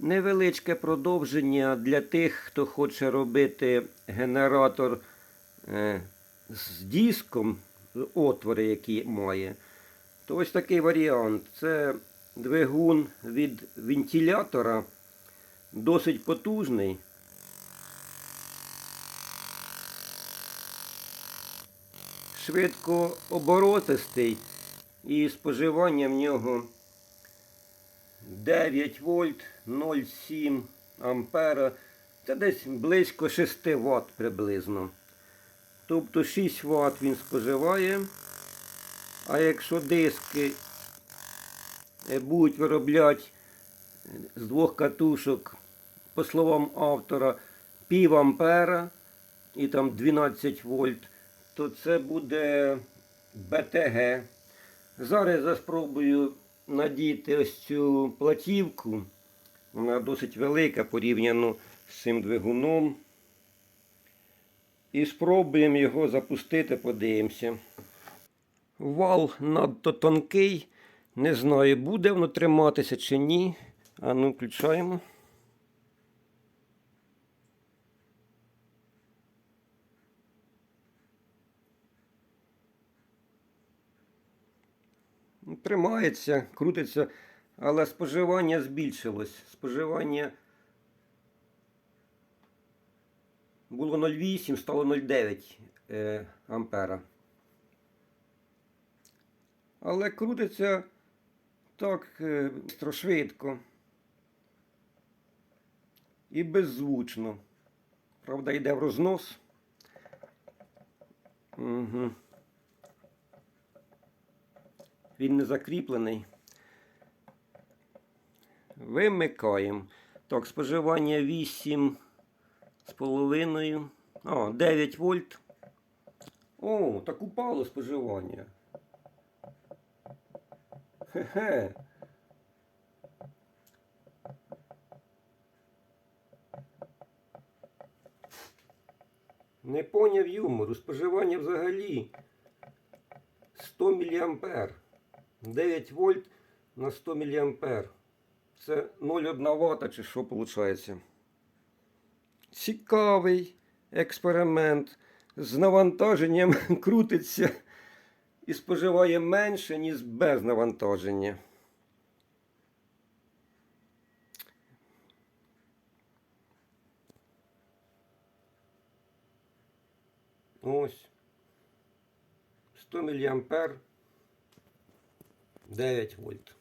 Невеличке продовження для тих, хто хоче робити генератор е, з диском, отвори, які має. То ось такий варіант. Це двигун від вентилятора, досить потужний. Швидко оборотистий і споживання в нього 9 вольт 0,7 ампера. Це десь близько 6 Вт приблизно. Тобто 6 Вт він споживає. А якщо диски е, будуть виробляти е, з двох катушок, по словам автора, пів ампера і там 12 вольт, то це буде БТГ. Зараз я спробую надіти ось цю платівку. Вона досить велика порівняно з цим двигуном. І спробуємо його запустити, подивимося. Вал надто тонкий. Не знаю, буде воно триматися чи ні. А ну, включаємо. Тримається, крутиться, але споживання збільшилось. Споживання було 0,8, стало 0,9 е, ампера. Але крутиться так е, швидко і беззвучно. Правда, йде в рознос. Угу. Він не закріплений. Вимикаємо. Так, споживання 8 з половиною. А, 9 вольт. О, так упало споживання. Хе-хе. Не поняв юмору. Споживання взагалі 100 мА. 9 вольт на 100 мА. Це 0,1 Вт чи що виходить? Цікавий експеримент. З навантаженням крутиться і споживає менше, ніж без навантаження. Ось. 100 мА 9 вольт.